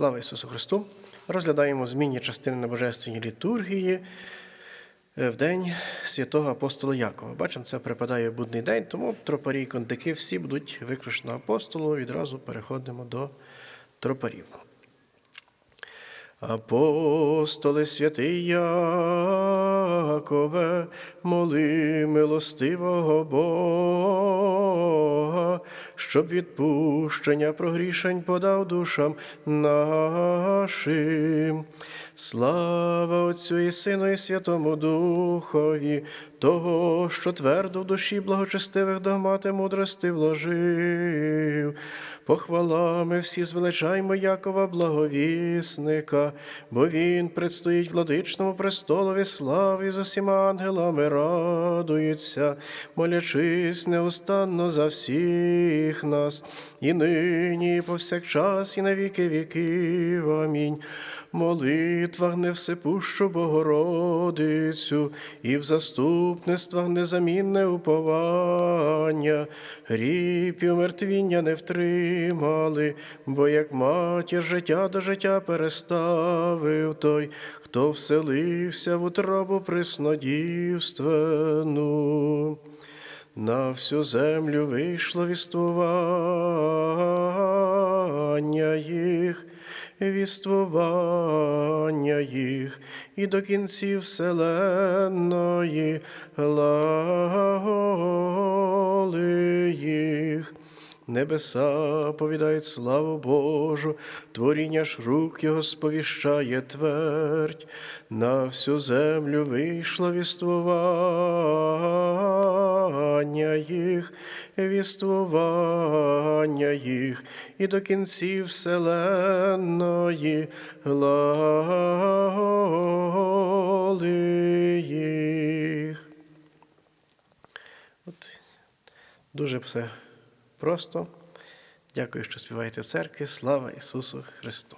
Слава Ісусу Христу! Розглядаємо змінні частини на Божественній літургії е, в день святого апостола Якова. Бачимо, це припадає будний день, тому тропарі і контики всі будуть виключно апостолу. Відразу переходимо до тропарів. Апостоли святий Якове, моли милостивого Бога, щоб відпущення прогрішень подав душам нашим. Слава Отцю і Сину, і Святому Духові, того, що твердо в душі благочестивих догмати мудрости вложив. Похвалами всі звеличаймо Якова благовісника, бо він предстоїть владичному престолові слави з усіма ангелами радується, молячись неустанно за всіх нас, і нині, і повсякчас, і на віки віків. Амінь. Молитвах невсепущу Богородицю, і в заступництвах незамінне уповання, гріб і умертвіння не втримали, бо як матір життя до життя переставив той, хто вселився в утробу приснодівственну. На всю землю вийшло віствування їх, віствування їх, і до кінців вселенної Небеса повідають славу Божу, творіння ж рук Його сповіщає твердь, на всю землю вийшло віствування їх, віствування їх, і до кінців вселенної глаголи їх. От дуже все просто. Дякую, що співаєте в церкві. Слава Ісусу Христу!